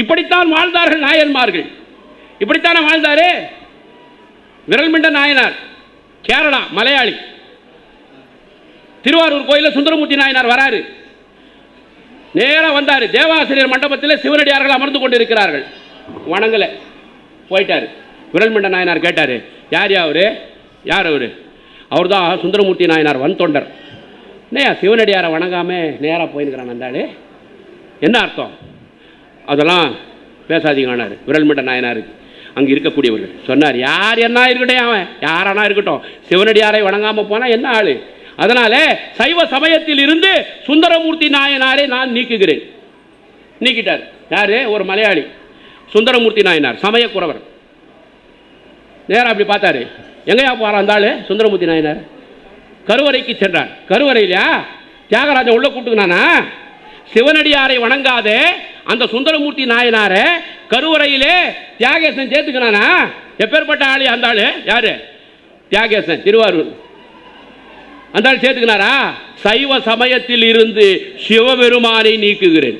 இப்படித்தான் வாழ்ந்தார்கள் நாயன்மார்கள். இப்படித்தானே வாழ்ந்தாரு? விரல்மிண்ட நாயனார் கேரளா மலையாளி. திருவாரூர் கோயிலில் சுந்தரமூர்த்தி நாயனார் வராரு. நேரா வந்தார். தேவாசிரியர் மண்டபத்தில் சிவனடியார்கள் அமர்ந்து கொண்டிருக்கிறார்கள். வணங்கலை. போயிட்டார். விரல்மிண்ட நாயனார் கேட்டார் யார் அவரு? யார் அவரு? அவர் தான் சுந்தரமூர்த்தி நாயனார் வன் தொண்டர் என்னையா சிவனடியாரை வணங்காமல் நேராக போயிருக்கிறான் அந்த என்ன அர்த்தம்? அதெல்லாம் பேசாதீங்கன்னாரு விரல்மிட்ட நாயனாருக்கு அங்கே இருக்கக்கூடியவர்கள். சொன்னார் யார் என்ன இருக்கட்டும் அவன்? யாரானா இருக்கட்டும். சிவனடியாரை வணங்காமல் போனால் என்ன ஆளு? அதனால் சைவ சமயத்தில் இருந்து சுந்தரமூர்த்தி நாயனாரை நான் நீக்குகிறேன். நீக்கிட்டார். யார்? ஒரு மலையாளி. சுந்தரமூர்த்தி நாயனார் சமயக்குறவர். நேராக அப்படி பார்த்தாரு. எங்கேயா போகிறான் அந்த ஆள்? சுந்தரமூர்த்தி நாயனார். கருவறைக்கு சென்றான் கருவறையிலையா? தியாகராஜன் உள்ளே கூட்டுக்குனானா சிவனடியாரை வணங்காதே அந்த சுந்தரமூர்த்தி நாயனார கருவறையிலே தியாகேசன் சேர்த்துக்கினானா? எப்பேற்பட்ட ஆளு அந்த ஆளு? யாரு? தியாகேசன் திருவாரூர். அந்த ஆள் சேர்த்துக்கினாரா? சைவ சமயத்தில் இருந்து சிவபெருமானை நீக்குகிறேன்.